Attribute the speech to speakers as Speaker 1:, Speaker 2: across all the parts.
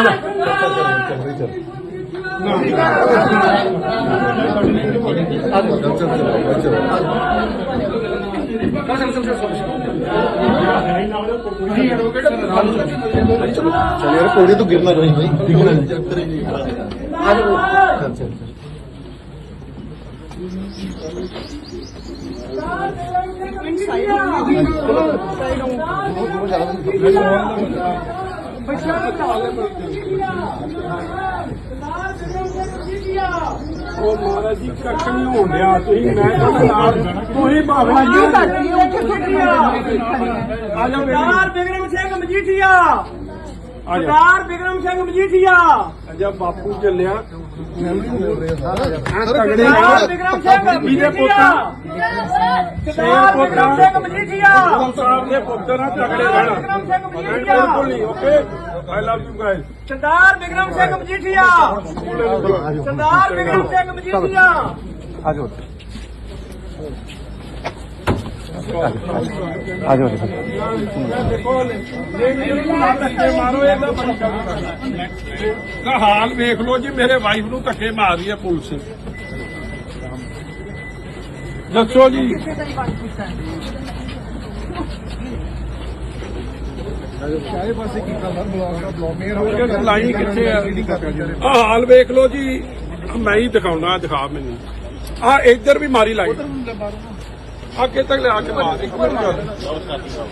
Speaker 1: ਆ ਜਾ
Speaker 2: ਚੱਲ ਯਾਰ ਕੋੜੇ ਤੋਂ ਗਿਰਨਾ ਨਹੀਂ ਭਾਈ ਡਿੱਗਣਾ ਨਹੀਂ
Speaker 1: ਆ ਜਾ
Speaker 2: ਚੱਲ ਚੱਲ
Speaker 3: ਉਹ ਮਹਾਰਾਜ ਜੀ ਕੱਖ ਨਹੀਂ ਹੋਣ ਡਿਆ। ਤੁਸੀਂ ਮੈਂ ਤੁਹਾਡੇ ਨਾਲ ਤੁਸੀਂ ਭਾਵਨਾ ਜੀ ਆ। ਜਾ
Speaker 4: ਬਿਕਰਮ ਸਿੰਘ ਮਜੀਠੀਆ। ਸਰਦਾਰ ਬਿਕਰਮ ਸਿੰਘ ਮਜੀਠੀਆ।
Speaker 3: ਅਜਾ ਬਾਪੂ ਚੱਲਿਆ।
Speaker 2: ਤਗੜੇ
Speaker 4: ਸਰਦਾਰ ਬਿਕਰਮ ਸਿੰਘ ਮਜੀਠੀਆ। ਸਰਦਾਰ ਬਿਕਰਮ ਸਿੰਘ ਮਜੀਠੀਆ।
Speaker 3: ਸਾਹਿਬ ਦੇ ਪੁੱਤਰ ਆ ਤਗੜੇ ਰਹਿਣਾ। ਬਿਲਕੁਲ ਨਹੀਂ okay? I love you guys
Speaker 4: Sardar Bikram Singh Majithia. Sardar Bikram Singh Majithia.
Speaker 2: ਆ ਜਾਓ। ਆ ਜਾਓ
Speaker 3: ਦੇਖੋ ਦਾ ਹਾਲ ਵੇਖ ਲਓ ਜੀ, ਮੇਰੇ ਵਾਈਫ ਨੂੰ ਧੱਕੇ ਮਾਰ ਰਹੀ ਹੈ ਪੁਲਿਸ। ਦੱਸੋ ਜੀ। ਲਾਈ ਕਿੱਥੇ ਆ? ਆਹ ਹਾਲ ਵੇਖ ਲਓ ਜੀ। ਮੈਂ ਹੀ ਦਿਖਾਉਣਾ, ਦਿਖਾ ਮੈਨੂੰ। ਆ ਇੱਧਰ ਵੀ ਮਾਰੀ ਲਾਈ ਕਿਤੇ ਤੱਕ ਲਿਆ ਕੇ ਮਾਰ ਇੱਕ ਮਿੰਟ ਗੱਲ।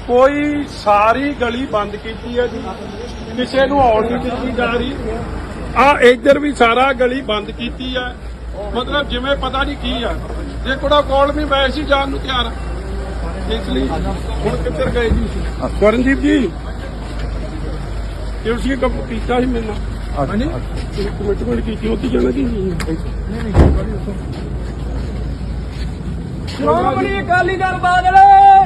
Speaker 3: ਕੋਈ ਸਾਰੀ ਗਲੀ ਬੰਦ ਕੀਤੀ ਹੈ ਜੀ। ਕਿਸੇ ਨੂੰ ਆਉਣ ਨਹੀਂ ਦਿੱਤੀ ਜਾ ਰਹੀ। ਆ ਇੱਧਰ ਵੀ ਸਾਰਾ ਗਲੀ ਬੰਦ ਕੀਤੀ ਹੈ। ਮਤਲਬ ਜਿਵੇਂ ਪਤਾ ਨਹੀਂ ਕੀ ਆ। ਜੇ ਕੋੜਾ ਕੋਲ ਵੀ ਮੈਂ ਸੀ ਜਾਣ ਨੂੰ ਤਿਆਰ। ਹਾਂ। ਇਸ ਲਈ ਹੁਣ ਕਿੱਧਰ ਗਏ ਜੀ? ਕਰਨਦੀਪ ਜੀ ਤੁਸੀਂ ਕੰਮ ਕੀਤਾ ਸੀ ਮੇਰੇ ਨਾਲ। ਹਾਂਜੀ? ਕਮਿਟਮੈਂਟ ਕੀਤੀ ਉੱਥੇ ਜਾਣਾ ਕਿ?
Speaker 4: ਸ਼੍ਰੋਮਣੀ ਅਕਾਲੀ ਦਲ ਬਾਦਲ।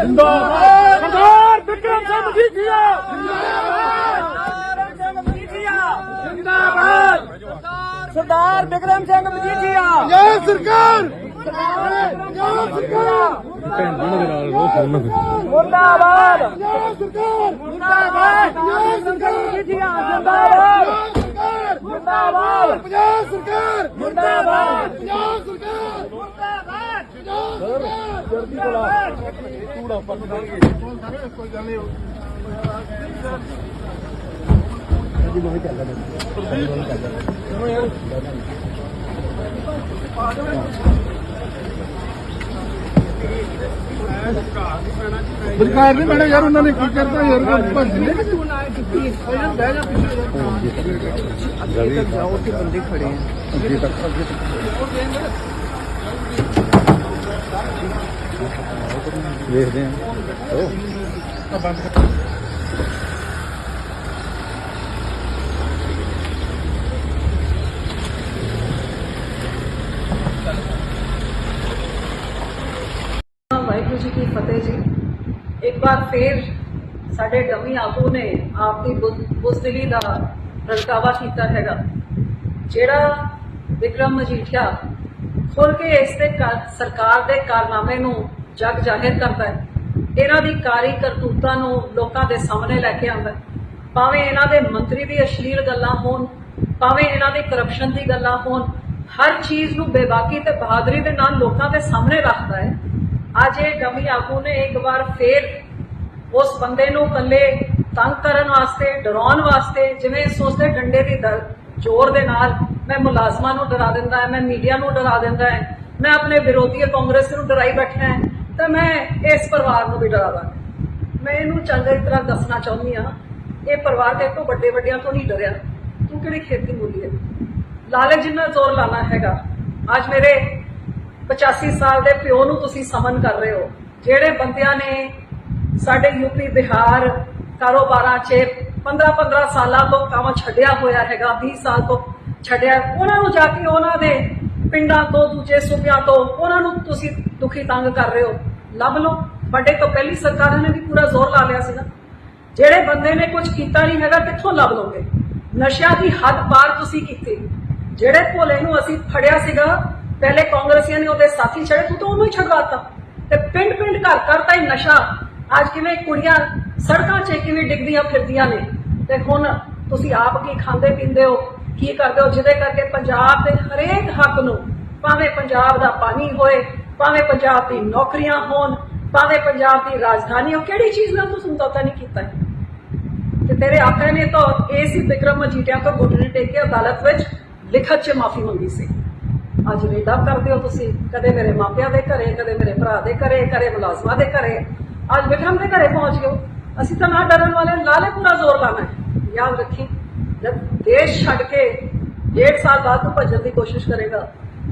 Speaker 4: ਜਿੰਦਾਬਾਦ। ਸਰਦਾਰ ਬਿਕਰਮ ਸਿੰਘ ਮਜੀਠੀਆ। ਜਿੰਦਾਬਾਦ। ਸਿੰਘ ਮਜੀਠੀਆ। ਜਿੰਦਾਬਾਦ। ਸਰਦਾਰ ਬਿਕਰਮ ਸਿੰਘ ਮਜੀਠੀਆ।
Speaker 2: ਜੈ ਸਰਕਾਰ।
Speaker 4: ਜੈ ਸਰਕਾਰ
Speaker 2: ਭੈਣ ਜੀ ਦੇ ਨਾਲ ਰੋ ਫੋਨ
Speaker 4: ਮੁਰਦਾਬਾਦ।
Speaker 2: ਜੈ ਸਰਕਾਰ
Speaker 4: ਮੁਰਦਾਬਾਦ ਜੈ ਸਰਕਾਰ ਮਜੀਠੀਆ। ਜਿੰਦਾਬਾਦ ਮੁਰਦਾਬਾਦ।
Speaker 2: ਪੰਜਾਬ ਸਰਕਾਰ
Speaker 4: ਮੁਰਦਾਬਾਦ।
Speaker 2: ਪੰਜਾਬ ਸਰਕਾਰ
Speaker 4: ਮੁਰਦਾਬਾਦ।
Speaker 2: ਜਲਦੀ ਬੁਲਾ। ਕੂੜਾ ਪੱਕ ਦਾਂਗੇ ਕੋਈ ਗੱਲ ਨਹੀਂ ਸਰਕਾਰ ਨਹੀਂ ਮੈਡਮ ਯਾਰ ਉਹਨਾਂ ਨੇ ਕੀ ਕਰਤਾ ਯਾਰ? ਭੰਜ ਲੈ ਬਹਿ ਜਾ ਪਿੱਛੇ ਅੱਗੇ ਤੱਕ। ਜਾਓ ਕਿ ਬੰਦੇ ਖੜੇ ਆ ਅੱਗੇ ਤੱਕ ਅੱਗੇ ਤੱਕ। ਵੇਖਦੇ ਆ
Speaker 5: ਵਾਹਿਗੁਰੂ ਜੀ ਕੀ ਫਤਿਹ ਜੀ ਇੱਕ ਵਾਰ ਫੇਰ ਸਾਡੇ ਡਮੀ ਆਗੂ ਨੇ ਆਪਦੀ ਬੁੱਧ- ਬੁਜ਼ਦਿਲੀ ਦਾ ਪ੍ਰਗਟਾਵਾ ਕੀਤਾ ਹੈਗਾ ਜਿਹੜਾ ਵਿਕਰਮ ਮਜੀਠੀਆ ਖੁੱਲ ਕੇ ਇਸ ਤੇ ਕਾ- ਸਰਕਾਰ ਦੇ ਕਾਰਨਾਮੇ ਨੂੰ ਜਗ ਜ਼ਾਹਿਰ ਕਰਦਾ ਹੈ। ਇਹਨਾਂ ਦੀ ਕਾਰੀ ਕਰਤੂਤਾਂ ਨੂੰ ਲੋਕਾਂ ਦੇ ਸਾਹਮਣੇ ਲੈ ਕੇ ਆਉਂਦਾ ਭਾਵੇਂ ਇਹਨਾਂ ਦੇ ਮੰਤਰੀ ਦੀ ਅਸ਼ਲੀਲ ਗੱਲਾਂ ਹੋਣ, ਭਾਵੇਂ ਇਹਨਾਂ ਦੀ ਕਰਪਸ਼ਨ ਦੀ ਗੱਲਾਂ ਹੋਣ, ਹਰ ਚੀਜ਼ ਨੂੰ ਬੇਬਾਕੀ ਤੇ ਬਹਾਦਰੀ ਦੇ ਨਾਲ ਲੋਕਾਂ ਦੇ ਸਾਹਮਣੇ ਰੱਖਦਾ ਹੈ। ਅੱਜ ਇਹ ਡਮੀ ਆਗੂ ਨੇ ਇੱਕ ਵਾਰ ਫੇਰ ਉਸ ਬੰਦੇ ਨੂੰ ਕੱਲੇ ਤੰਗ ਕਰਨ ਵਾਸਤੇ, ਡਰਾਉਣ ਵਾਸਤੇ, ਜਿਵੇਂ ਸੋਚਦੇ ਡੰਡੇ ਦੀ ਦਰ, ਜ਼ੋਰ ਦੇ ਨਾਲ ਮੈਂ ਮੁਲਾਜ਼ਮਾਂ ਨੂੰ ਡਰਾ ਦਿੰਦਾ ਹੈ, ਮੈਂ ਮੀਡੀਆ ਨੂੰ ਡਰਾ ਦਿੰਦਾ ਹੈ, ਮੈਂ ਆਪਣੇ ਵਿਰੋਧੀ ਕਾਂਗਰਸ ਨੂੰ ਡਰਾਈ ਬੈਠਾ ਹੈ, ਤਾਂ ਮੈਂ ਇਸ ਪਰਿਵਾਰ ਨੂੰ ਵੀ ਡਰਾ ਮੈਂ ਇਹਨੂੰ ਚੰਗੀ ਤਰ੍ਹਾਂ ਦੱਸਣਾ ਚਾਹੁੰਦੀ ਹਾਂ, ਇਹ ਪਰਿਵਾਰ ਤੇ ਤੋਂ ਵੱਡੇ ਵੱਡਿਆਂ ਤੋਂ ਨਹੀਂ ਡਰਿਆ। ਤੂੰ ਕਿਹੜੀ ਖੇਤੀ ਬੋਲੀ ਹੈ? ਲਾਲਚ ਜਿੰਨਾ ਜ਼ੋਰ ਲਾਣਾ ਹੈਗਾ। ਅੱਜ ਮੇਰੇ 85 ਸਾਲ ਦੇ ਪਿਓ ਨੂੰ ਤੁਸੀਂ ਸਮਨ ਕਰ ਰਹੇ ਹੋ। ਜਿਹੜੇ ਬੰਦਿਆਂ ਨੇ ਸਾਡੇ ਯੂਪੀ ਬਿਹਾਰ ਕਾਰੋਬਾਰਾਂ 'ਚ 15-15 ਸਾਲਾਂ ਤੋਂ ਕੰਮ ਛੱਡਿਆ ਹੋਇਆ ਹੈਗਾ 20 ਸਾਲ ਤੋਂ ਛੱਡਿਆ। ਉਹਨਾਂ ਨੂੰ ਜਾ ਕੇ ਉਹਨਾਂ ਦੇ ਪਿੰਡਾਂ ਤੋਂ, ਦੂਜੇ ਸੂਬਿਆਂ ਤੋਂ, ਉਹਨਾਂ ਨੂੰ ਤੁਸੀਂ ਦੁਖੀ ਤੰਗ ਕਰ ਰਹੇ ਹੋ, ਲੱਭ ਲਓ। ਵੱਡੇ ਤੋਂ ਪਹਿਲੀ ਸਰਕਾਰਾਂ ਨੇ ਵੀ ਪੂਰਾ ਜ਼ੋਰ ਲਾ ਲਿਆ ਸੀ ਨਾ ਜਿਹੜੇ ਬੰਦੇ ਨੇ ਕੁਝ ਕੀਤਾ ਨਹੀਂ ਹੈਗਾ, ਕਿੱਥੋਂ ਲੱਭ ਲਓਗੇ? ਨਸ਼ਿਆਂ ਦੀ ਹੱਦ ਪਾਰ ਤੁਸੀਂ ਕੀਤੀ। ਜਿਹੜੇ ਭੋਲੇ ਨੂੰ ਅਸੀਂ ਫੜਿਆ ਸੀਗਾ, ਪਹਿਲੇ ਕਾਂਗਰਸੀਆਂ ਨੇ ਉਹਦੇ ਸਾਥੀ ਛੜੇ, ਤੂੰ ਤਾਂ ਉਹਨੂੰ ਹੀ ਛਡਵਾਤਾ। ਤੇ ਪਿੰਡ ਪਿੰਡ ਘਰ ਘਰ ਤਾਂ ਹੀ ਨਸ਼ਾ। ਅੱਜ ਕਿਵੇਂ ਕੁੜੀਆਂ ਸੜਕਾਂ 'ਚ ਕਿਵੇਂ ਡਿੱਗਦੀਆਂ ਫਿਰਦੀਆਂ ਨੇ? ਤੇ ਹੁਣ ਤੁਸੀਂ ਆਪ ਕੀ ਖਾਂਦੇ ਪੀਂਦੇ ਹੋ? ਕੀ ਕਰਦੇ ਹੋ? ਜਿਹਦੇ ਕਰਕੇ ਪੰਜਾਬ ਦੇ ਹਰੇਕ ਹੱਕ ਨੂੰ ਭਾਵੇਂ ਪੰਜਾਬ ਦਾ ਪਾਣੀ ਹੋਏ, ਭਾਵੇਂ ਪੰਜਾਬ ਦੀ ਨੌਕਰੀਆਂ ਹੋਣ, ਭਾਵੇਂ ਪੰਜਾਬ ਦੀ ਰਾਜਧਾਨੀ ਹੋ ਕਿਹੜੀ ਚੀਜ਼ ਨਾਲ ਤੂੰ ਸਮਝੌਤਾ ਨਹੀਂ ਕੀਤਾ ਹੈ? ਤੇ ਤੇਰੇ ਆਕਾ ਨੇ ਤਾਂ ਏਸੀ ਵਿਕਰਮ ਮਜੀਠੀਆ ਤੋਂ ਗੁੱਟਣੀ ਟੇਕ ਕੇ ਅਦਾਲਤ ਵਿੱਚ ਲਿਖਤ 'ਚ ਮਾਫੀ ਮੰਗੀ ਸੀ। ਅੱਜ ਰੇਡਾ ਕਰਦੇ ਹੋ ਤੁਸੀਂ, ਕਦੇ ਮੇਰੇ ਮਾਪਿਆਂ ਦੇ ਘਰੇ, ਕਦੇ ਮੇਰੇ ਭਰਾ ਦੇ ਘਰੇ, ਕਦੇ ਮੁਲਾਜ਼ਮਾਂ ਦੇ ਘਰੇ। ਅੱਜ ਵਿਕਰਮ ਦੇ ਘਰੇ ਪਹੁੰਚ ਗਏ ਅਸੀਂ ਤਾਂ ਨਾ ਡਰਨ ਵਾਲੇ ਲਾਲੇ ਪੂਰਾ ਜ਼ੋਰ ਲਾਣਾ ਹੈ। ਯਾਦ ਰੱਖੀ। ਜਦ ਦੇਸ਼ ਛੱਡ ਕੇ ਡੇਢ ਸਾਲ ਬਾਅਦ ਤੂੰ ਭੱਜਣ ਦੀ ਕੋਸ਼ਿਸ਼ ਕਰੇਗਾ,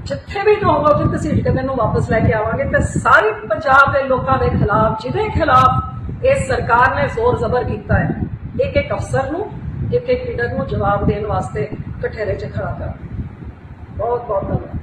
Speaker 5: ਜਿੱਥੇ ਵੀ ਤੂੰ ਹੋਗਾ ਉੱਥੇ ਘਸੀਟ ਕੇ ਤੈਨੂੰ ਵਾਪਸ ਲੈ ਕੇ ਆਵਾਂਗੇ ਤੇ ਸਾਰੇ ਪੰਜਾਬ ਦੇ ਲੋਕਾਂ ਦੇ ਖਿਲਾਫ, ਜਿਹਦੇ ਖਿਲਾਫ ਇਹ ਸਰਕਾਰ ਨੇ ਜ਼ੋਰ ਜ਼ਬਰ ਕੀਤਾ ਹੈ, ਇੱਕ ਇੱਕ ਅਫਸਰ ਨੂੰ, ਇੱਕ ਇੱਕ ਲੀਡਰ ਨੂੰ ਜਵਾਬ ਦੇਣ ਵਾਸਤੇ ਕਠੇਰੇ 'ਚ ਖੜਾ ਕਰ। ਬਹੁਤ ਬਹੁਤ ਧੰਨਵਾਦ।